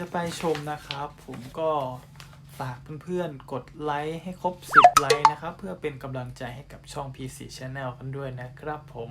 จะไปชมนะครับ ผมก็ฝากเพื่อนๆ กดไลค์ให้ครบ 10 ไลค์นะครับ เพื่อเป็นกำลังใจให้กับช่อง PC Channel กันด้วยนะครับผม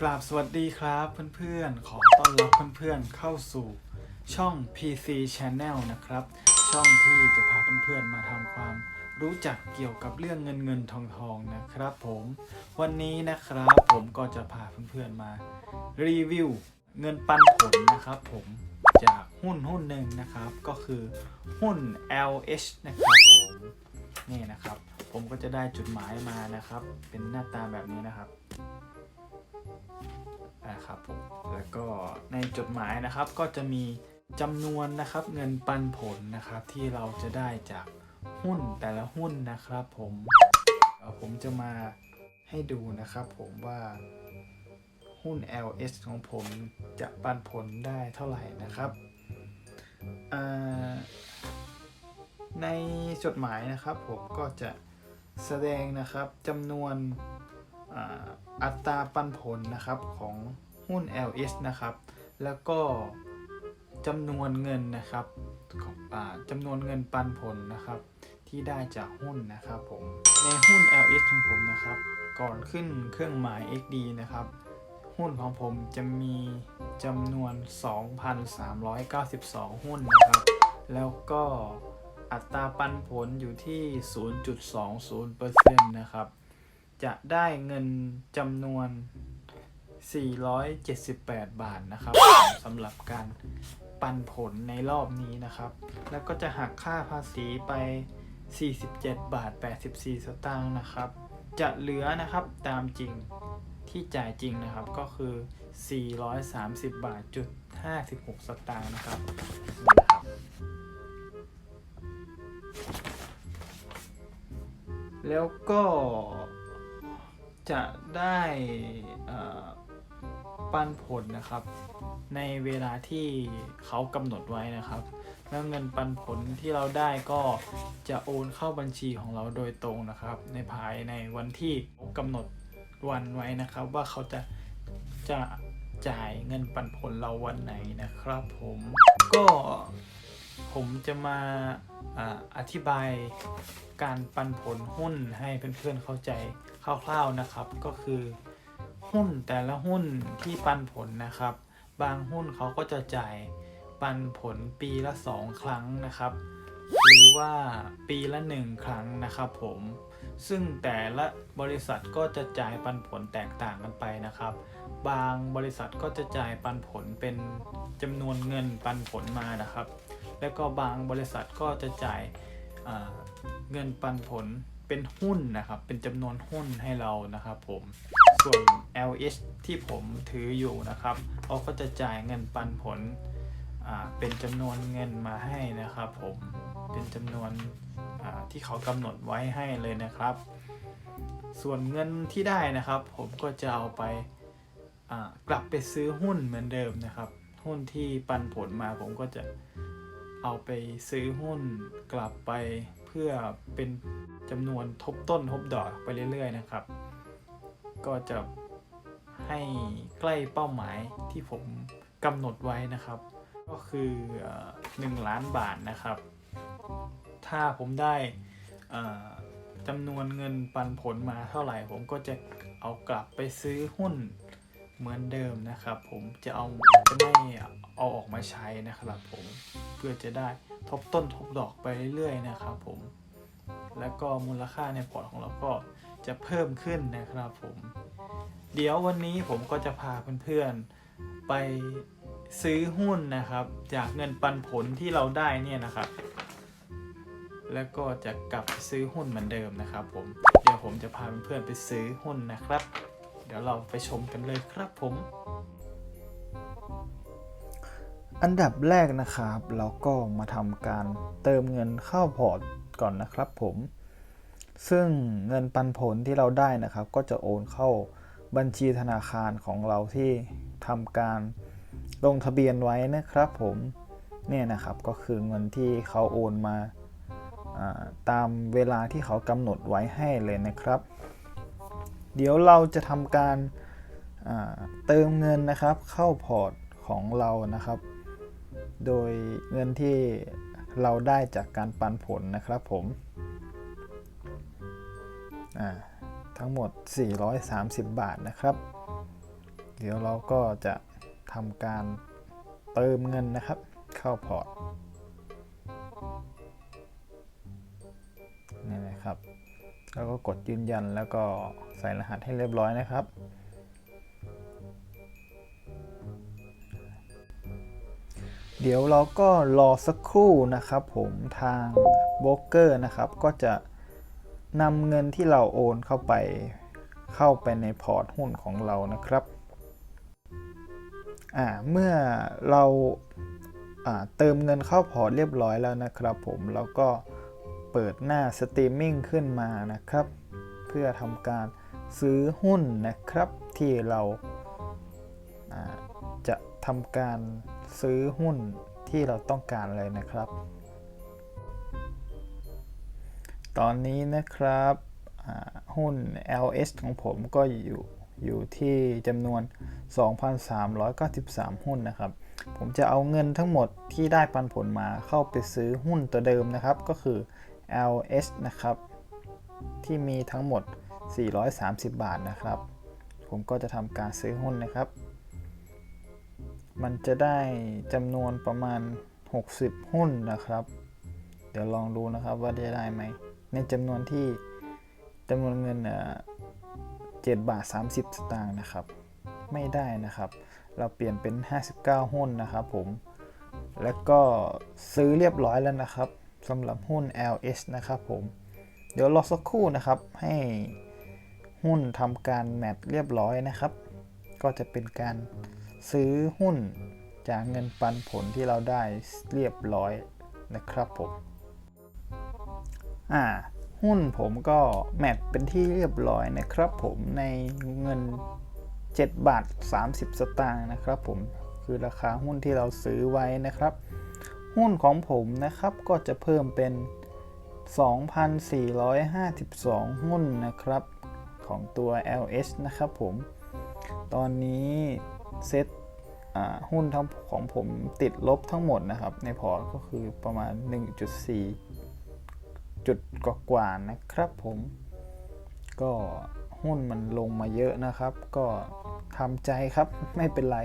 กราบสวัสดีครับเพื่อนๆ ขอต้อนรับเพื่อนๆ เข้าสู่ช่อง PC Channel นะครับ ช่องที่จะพาเพื่อนๆ มาทำความ รู้จักเกี่ยวกับเรื่องเงินเงินทองทองนะครับผมวันนี้นะครับผมก็จะพาเพื่อนๆมา รีวิวเงินปันผลนะครับผมจากหุ้นหุ้นหนึ่งนะครับ ก็คือหุ้น LH นะครับผมนี่นะครับ ผมก็จะได้จุดหมายมานะครับ เป็นหน้าตาแบบนี้นะครับนะครับผมแล้วก็ในจดหมายนะครับก็จะมีจำนวนนะครับเงินปันผลนะครับที่เราจะได้จาก หุ้นแต่ละหุ้นนะครับผมเดี๋ยวผมจะมาให้ดูนะครับผมว่าหุ้น LS ของผมจะปันผลได้เท่าไหร่นะครับในจดหมายนะครับผมก็จะแสดงนะครับจำนวนอัตราปันผลนะครับของหุ้น LS นะครับ แล้วก็ จำนวนเงินนะครับของอ่าจำนวนเงินปันผลนะครับ ที่ได้จากหุ้นนะครับผมในหุ้น LS ของผมนะครับ ก่อนขึ้นเครื่องหมาย XD นะครับ หุ้นของผมจะมีจำนวน 2,392 หุ้นนะครับ แล้วก็อัตราปันผลอยู่ที่ 0.20%นะครับ จะได้เงินจำนวน 478 บาทนะครับสำหรับการ ปันผลในรอบนี้นะครับ แล้วก็จะหักค่าภาษีไป 47 บาท 84 สตางค์นะครับ จะเหลือนะครับตามจริงที่จ่ายจริงนะครับก็คือ 430 บาทจุด56 สตางค์นะครับนะครับ แล้วก็จะได้ปันผลนะครับ ในเวลาที่เขากำหนดไว้นะครับแล้วเงินปันผลที่เราได้ก็จะโอนเข้าบัญชีของเราโดยตรงนะครับ ในภายในวันที่กำหนดวันไว้นะครับ ว่าเขาจะจะจ่ายเงินปันผลเราวันไหนนะครับผมก็ผมจะมาอ่าอธิบายการปันผลหุ้นให้เพื่อนๆเข้าใจคร่าวๆนะครับ ก็คือหุ้นแต่ละหุ้นที่ปันผลนะครับ บางหุ้นเขาก็จะจ่ายปันผลปีละ 2 ครั้งนะครับ หรือว่าปีละ 1 ครั้งนะครับผม ซึ่งแต่ละบริษัทก็จะจ่ายปันผลแตกต่างกันไปนะครับ บางบริษัทก็จะจ่ายปันผลเป็นจำนวนเงินปันผลมานะครับ แล้วก็บางบริษัทก็จะจ่ายอ่าเงินปันผลเป็นหุ้นนะครับ เป็นจำนวนหุ้นให้เรานะครับผม ส่วน LH ที่ผมถืออยู่นะครับเขาก็จะจ่ายเงินปันผลเป็นจำนวนเงินมาให้นะครับผมเป็นจำนวนที่เขากำหนดไว้ให้เลยนะครับ ส่วนเงินที่ได้นะครับ ผมก็จะเอาไปกลับไปซื้อหุ้นเหมือนเดิมนะครับ หุ้นที่ปันผลมาผมก็จะเอาไปซื้อหุ้นกลับไปเพื่อเป็นจำนวนทบต้นทบดอกไปเรื่อย ๆ นะครับ ก็จะให้ใกล้เป้าหมายที่ผมกำหนดไว้นะครับ ก็คือเอ่อ1ล้านบาทนะครับ ถ้าผมได้จำนวนเงินปันผลมาเท่าไหร่ ผมก็จะเอากลับไปซื้อหุ้นเหมือนเดิมนะครับ ผมจะเอาจะไม่เอาออกมาใช้นะครับผมเพื่อจะได้ทบต้นทบดอกไปเรื่อยๆนะครับผม แล้วก็มูลค่าในพอร์ตของเราก็ จะเพิ่มขึ้นนะครับผม เดี๋ยววันนี้ผมก็จะพาเพื่อนๆไปซื้อหุ้นนะครับ จากเงินปันผลที่เราได้เนี่ยนะครับ แล้วก็จะกลับซื้อหุ้นเหมือนเดิมนะครับ ผมเดี๋ยวผมจะพาเพื่อนๆไปซื้อหุ้นนะครับ เดี๋ยวเราไปชมกันเลยครับผม อันดับแรกนะครับ เราก็มาทำการเติมเงินเข้าพอร์ตก่อนนะครับผม ซึ่งเงินปันผลที่เราได้นะครับ ก็จะโอนเข้าบัญชีธนาคารของเราที่ทำการลงทะเบียนไว้นะครับผมเนี่ยนะครับก็คือเงินที่เขาโอนมาตามเวลาที่เขากำหนดไว้ให้เลยนะครับ เดี๋ยวเราจะทำการเติมเงินนะครับเข้าพอร์ตของเรานะครับ โดยเงินที่เราได้จากการปันผลนะครับผม ทั้งหมด 430 บาทนะครับ เดี๋ยวเราก็จะทำการเติมเงินนะครับ เข้าพอร์ตนี่นะครับ แล้วก็กดยืนยันแล้วก็ใส่รหัสให้เรียบร้อยนะครับ เดี๋ยวเราก็รอสักครู่นะครับ ผมทางโบรกเกอร์นะครับก็จะ นำเงินที่เราโอนเข้าไปเข้าไปในพอร์ตหุ้นของเรานะครับอ่าเมื่อเราอ่าเติมเงินเข้าพอร์ตเรียบร้อยแล้วนะครับ ผมแล้วก็เปิดหน้าสตรีมมิ่งขึ้นมานะครับ เพื่อทำการซื้อหุ้นนะครับที่เราาจะทำการซื้อหุ้นที่เราต้องการเลยนะครับ ตอนนี้นะครับหุ้น LS ของผมก็อยู่อยู่ที่จำนวน 2,393 หุ้นนะครับ ผมจะเอาเงินทั้งหมดที่ได้ปันผลมาเข้าไปซื้อหุ้นตัวเดิมนะครับ ก็คือ LS นะครับ ที่มีทั้งหมด 430 บาทนะครับ ผมก็จะทำการซื้อหุ้นนะครับ มันจะได้จำนวนประมาณ 60 หุ้นนะครับ เดี๋ยวลองดูนะครับว่าจะได้ไหม ในจำนวนที่จำนวนเงินเอ่อ7บาท 30 สตางค์นะครับ ไม่ได้นะครับ เราเปลี่ยนเป็น 59 หุ้นนะครับผม แล้วก็ซื้อเรียบร้อยแล้วนะครับสำหรับหุ้น LS นะครับผม เดี๋ยวรอสักครู่นะครับ ให้หุ้นทำการแมทเรียบร้อยนะครับ ก็จะเป็นการซื้อหุ้นจากเงินปันผลที่เราได้เรียบร้อยนะครับผม อ่าหุ้นผมก็แมทเป็นที่เรียบร้อยนะครับผมในเงิน 7 บาท 30 สตางค์นะครับผมคือราคาหุ้นที่เราซื้อไว้นะครับ หุ้นของผมนะครับก็จะเพิ่มเป็น 2,452 หุ้นนะครับของตัว LS นะครับผม ตอนนี้เซ็ตหุ้นทั้งของผมติดลบทั้งหมดนะครับ ในพอร์ตก็คือประมาณ 1.4 จุดกว่าๆนะครับผม ก็หุ้นมันลงมาเยอะนะครับ ก็ทำใจครับไม่เป็นไร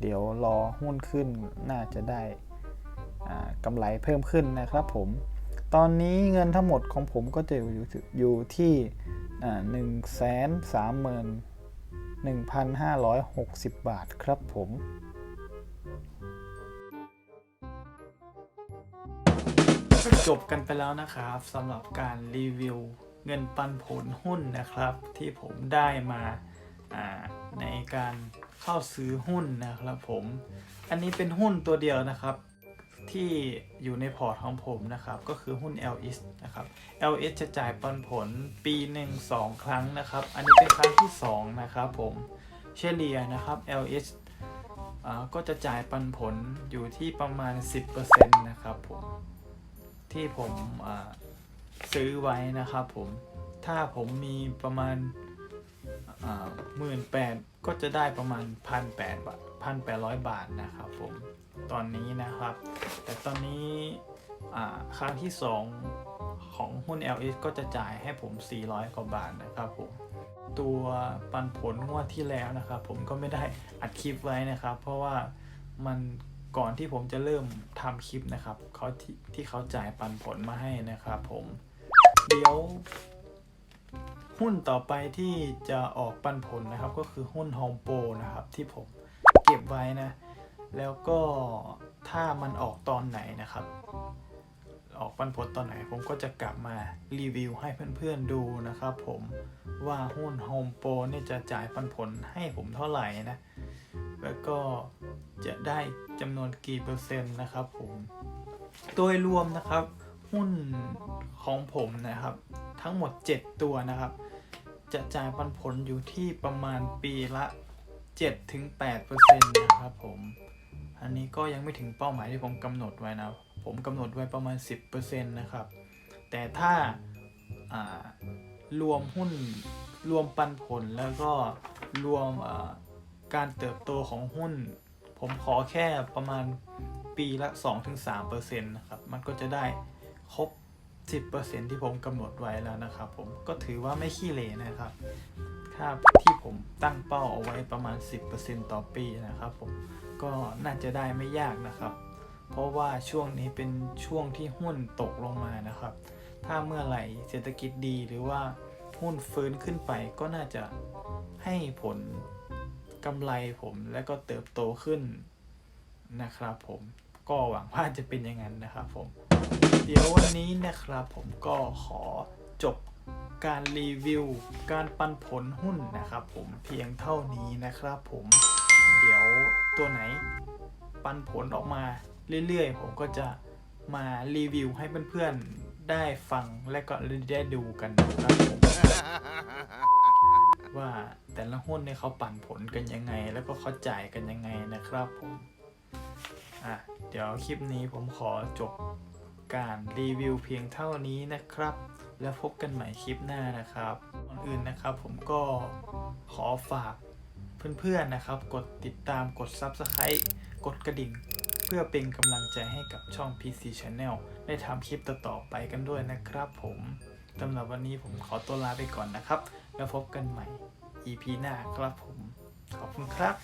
เดี๋ยวรอหุ้นขึ้นน่าจะได้กำไรเพิ่มขึ้นนะครับผม ตอนนี้เงินทั้งหมดของผมก็จะอยู่อยู่ที่หนึ่งแสนสามหมื่นหนึ่งพันห้าร้อยหกสิบบาทครับผม ก็จบกันไปแล้วนะครับสำหรับการรีวิวเงินปันผลหุ้นนะครับ ที่ผมได้มาในการเข้าซื้อหุ้นนะครับผม อันนี้เป็นหุ้นตัวเดียวนะครับ ที่อยู่ในพอร์ตของผมนะครับ ก็คือหุ้น LS นะครับ LS จะจ่ายปันผลปีหนึ่งสองครั้งนะครับ อันนี้เป็นครั้งที่สองนะครับผมเฉลี่ยนะครับ LS อ่าก็จะจ่ายปันผลอยู่ที่ประมาณ 10%นะครับผม ที่ผมซื้อไว้นะครับผมถ้าผมมีประมาณหมื่นแปดก็จะได้ประมาณพันแปดบาทพันแปดร้อยบาทนะครับผมตอนนี้นะครับ แต่ตอนนี้ครั้งที่ 2 ของหุ้น LS ก็จะจ่ายให้ผม 400 กว่าบาทนะครับผมตัวปันผลงวดที่แล้วนะครับ ผมก็ไม่ได้อัดคลิปไว้นะครับ เพราะว่ามัน ก่อนที่ผมจะเริ่มทำคลิปนะครับเขาที่ที่เขาจ่ายปันผลมาให้นะครับผม เดี๋ยว หุ้นต่อไปที่จะออกปันผลนะครับ ก็คือหุ้น Home Pro นะครับ ที่ผมเก็บไว้นะ แล้วก็ถ้ามันออกตอนไหนนะครับ ออกปันผลตอนไหน ผมก็จะกลับมารีวิวให้เพื่อนๆดูนะครับ ผมว่าหุ้น Home Pro เนี่ยจะจ่ายปันผลให้ผมเท่าไหร่นะ แล้วก็จะได้จำนวนกี่เปอร์เซ็นต์นะครับผมโดยรวมนะครับ หุ้นของผมนะครับ ทั้งหมด 7 ตัวนะครับ จะจ่ายปันผลอยู่ที่ประมาณปีละ 7-8%นะครับผมอันนี้ก็ยังไม่ถึงเป้าหมายที่ผมกำหนดไว้นะ ผมกำหนดไว้ประมาณ 10%นะครับ แต่ถ้าารวมหุ้นรวมปันผลแล้วก็รวม การเติบโตของหุ้น ผมขอแค่ประมาณปีละ 2-3%นะครับ มันก็จะได้ครบ 10%ที่ผมกำหนดไว้แล้วนะครับผมก็ถือว่าไม่ขี้เหร่นะครับ ถ้าที่ผมตั้งเป้าเอาไว้ประมาณ 10%ต่อปีนะครับผมก็น่าจะได้ไม่ยากนะครับ เพราะว่าช่วงนี้เป็นช่วงที่หุ้นตกลงมานะครับ ถ้าเมื่อไหร่เศรษฐกิจดีหรือว่าหุ้นฟื้นขึ้นไปก็น่าจะให้ผล กำไรผมและก็เติบโตขึ้นนะครับผมก็หวังว่าจะเป็นอย่างนั้นนะครับผม เดี๋ยววันนี้นะครับผมก็ขอจบการรีวิว การปันผลหุ้นนะครับผมเพียงเท่านี้นะครับผม เดี๋ยวตัวไหนปันผลออกมาเรื่อยๆ ผมก็จะมารีวิวให้เพื่อนๆได้ฟังและก็ได้ดูกันนะครับผม แต่ละหุ้นเนี่ยเขาปั่นผลกันยังไง แล้วก็เขาจ่ายกันยังไงนะครับผมอะเดี๋ยวคลิปนี้ผมขอจบการรีวิวเพียงเท่านี้นะครับ แล้วพบกันใหม่คลิปหน้านะครับก่อนอื่นนะครับผมก็ขอฝากเพื่อนๆนะครับ กดติดตามกด Subscribe กดกระดิ่ง เพื่อเป็นกำลังใจให้กับช่อง PC Channel ได้ทำคลิปต่อๆไปกันด้วยนะครับผมสำหรับวันนี้ผมขอตัวลาไปก่อนนะครับ แล้วพบกันใหม่ EP หน้าครับผม ขอบคุณครับ